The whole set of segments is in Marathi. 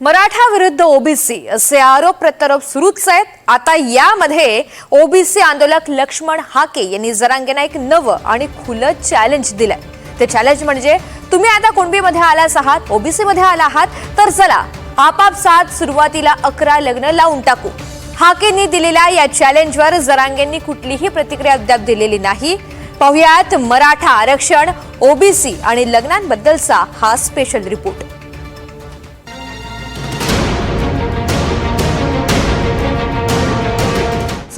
मराठा विरुद्ध ओबीसी असे आरोप प्रत्यारोप सुरूच आहेत. आता यामध्ये ओबीसी आंदोलक लक्ष्मण हाके यांनी जरांगेना एक नवं आणि खुलं चॅलेंज दिलंय. ते चॅलेंज म्हणजे तुम्ही आता कुणबीमध्ये आलाच आहात ओबीसीमध्ये आला आहात तर चला आपापसात सुरुवातीला अकरा लग्न लावून टाकू. हाकेंनी दिलेल्या या चॅलेंजवर जरांगेंनी कुठलीही प्रतिक्रिया अद्याप दिलेली नाही. पाहुयात मराठा आरक्षण ओबीसी आणि लग्नांबद्दलचा हा स्पेशल रिपोर्ट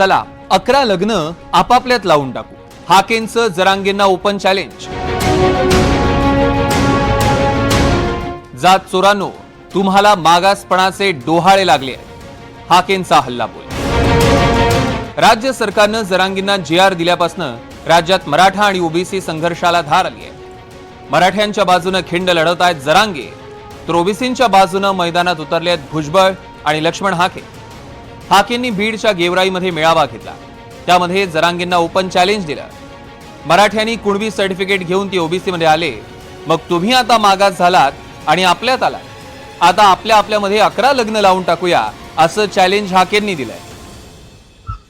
चला अकरा लग्न आपापल्यात लावून टाकू. हाकेंचं जरांगेंना ओपन चॅलेंज जात चोरांनो तुम्हाला मागासपणाचे डोहाळे लागले आहेत. हाकेंचा हल्ला बोल. राज्य सरकारनं जरांगींना जी आर दिल्यापासनं राज्यात मराठा आणि ओबीसी संघर्षाला धार आली आहे. मराठ्यांच्या बाजूनं खिंड लढवत आहेत जरांगे. तर ओबीसींच्या बाजूनं मैदानात उतरले आहेत भुजबळ आणि लक्ष्मण हाके. हाकेंनी बीडच्या गेवराईमध्ये मेळावा घेतला. त्यामध्ये जरांगेंना ओपन चॅलेंज दिलं. मराठ्यांनी कुणबी सर्टिफिकेट घेऊन ती ओबीसी मध्ये आले. मग तुम्ही आता मागास झालात आणि आपल्यात आलात. आता आपल्या आपल्यामध्ये अकरा लग्न लावून टाकूया असं चॅलेंज हाकेंनी दिलंय.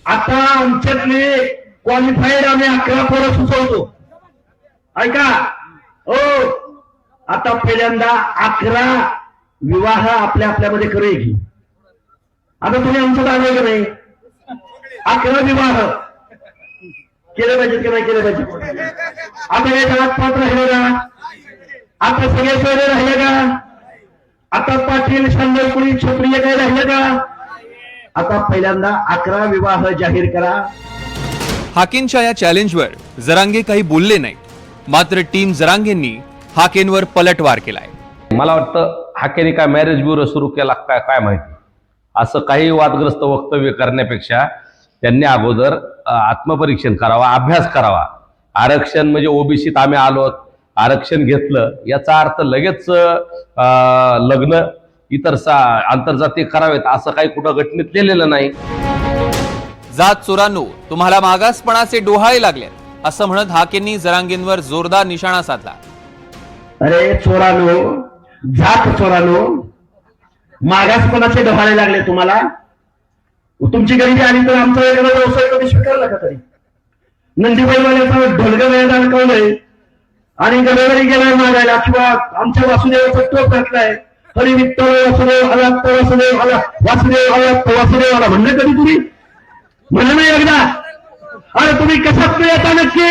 आता आमच्यातले क्वालिफाईड आम्ही अकरा पोरं सुचवतो. ऐका. हो. आता पहिल्यांदा अकरा विवाह आपल्या आपल्यामध्ये करूया की. आता तुम्ही आमचं दावे का नाही? अकरा विवाह केले पाहिजेत की नाही केले पाहिजे? आता हे घरात पात्र राहिले का? आता सगळे सोयरे राहिले का? आता पाटील शांदरपुरी क्षत्रिय काही राहिले का? आता पहिल्यांदा अकरा विवाह जाहीर करा. हाकेंच्या या चॅलेंजवर जरांगे काही बोलले नाहीत मात्र टीम जरांगेंनी हाकेंवर पलटवार केलाय. मला वाटतं हाकेने काय मॅरेज ब्युरो सुरू केला काय काय माहिती? असं काही वादग्रस्त वक्तव्य करण्यापेक्षा त्यांनी अगोदर आत्मपरीक्षण करावा अभ्यास करावा. आरक्षण म्हणजे ओबीसीत आम्ही आलो आरक्षण घेतलं याचा अर्थ लगेच अ, लग्न इतर सा आंतरजातीय करावेत असं काही कुठं घटनेत लिहिलेलं नाही. जात चोरांनो तुम्हाला मागासपणाचे डोहाळे लागले असं म्हणत हाकेंनी जरांगेंवर जोरदार निशाणा साधला. अरे चोरानो जात चोरानो मागासपणाचे डोहाळे लागले तुम्हाला? तुमची गरिबी आली तर आमचा एखादा व्यवसाय कधी स्वीकारला का तरी? नंदीबाईवाल्याचा ढोलग मैदान कळलंय आणि गमेवारी गेलाय मागायला किंवा आमच्या वासुदेवाचा टोप घातलाय. हरी वित्त वासुदेव अलात्त वासुदेव आला वासुदेव अलात्त वासुदेव आला म्हणलं कधी तुम्ही? म्हणलं नाही एकदा. अरे तुम्ही कशात येता नक्की?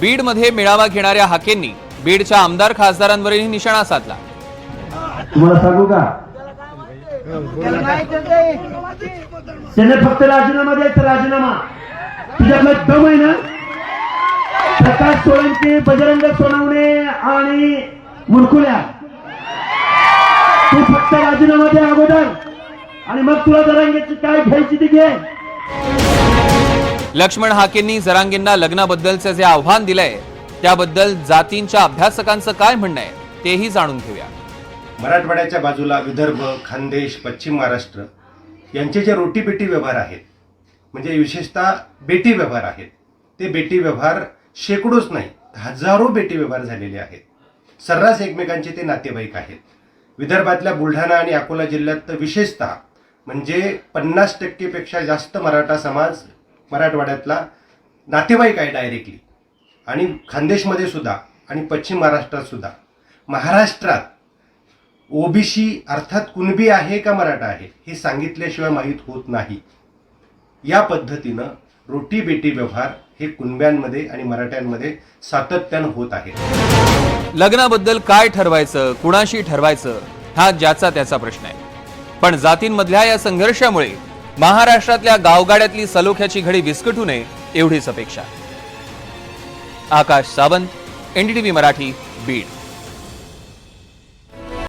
बीडमध्ये मेळावा घेणाऱ्या हाकेंनी बीडच्या आमदार खासदारांवरही निशाणा साधला. तुम्हाला सांगू का? त्याने फक्त राजीनामा द्यायचा राजीनामा. तुझ्याकडे दम आहे ना? प्रकाश सोळंके बजरंग सोनवणे आणि मुरकुल्या. तू फक्त राजीनामा दे अगोदर. आणि मग तुला जरांगेची काय घ्यायची ती घे. लक्ष्मण हाकेंनी जरांगेंना लग्नाबद्दलचे जे आव्हान दिलंय त्याबद्दल जातींच्या अभ्यासकांचं काय म्हणणं आहे तेही जाणून घेऊया. मराठवाड्याच्या बाजूला विदर्भ खानदेश पश्चिम महाराष्ट्र यांचे जे रोटीबेटी व्यवहार आहेत म्हणजे विशेषतः बेटी व्यवहार आहेत ते बेटी व्यवहार शेकडोच नाही हजारो बेटी व्यवहार झालेले आहेत. सर्रास एकमेकांचे ते नातेवाईक आहेत. विदर्भातल्या बुलढाणा आणि अकोला जिल्ह्यात तर विशेषतः म्हणजे पन्नास टक्केपेक्षा जास्त मराठा समाज मराठवाड्यातला नातेवाईक आहे डायरेक्टली आणि खानदेशमध्ये सुद्धा आणि पश्चिम महाराष्ट्रात सुद्धा. महाराष्ट्रात ओबीसी अर्थात कुणबी आहे का मराठा आहे हे सांगितल्याशिवाय माहीत होत नाही. या पद्धतीनं रोटी बेटी व्यवहार हे कुणब्यांमध्ये आणि मराठ्यांमध्ये सातत्यानं होत आहे. लग्नाबद्दल काय ठरवायचं कुणाशी ठरवायचं हा ज्याचा त्याचा प्रश्न आहे. पण जातींमधल्या या संघर्षामुळे महाराष्ट्रातल्या गावगाड्यातली सलोख्याची घडी विस्कटू नये एवढीच अपेक्षा. आकाश सावंत एनडीटीव्ही मराठी बीड.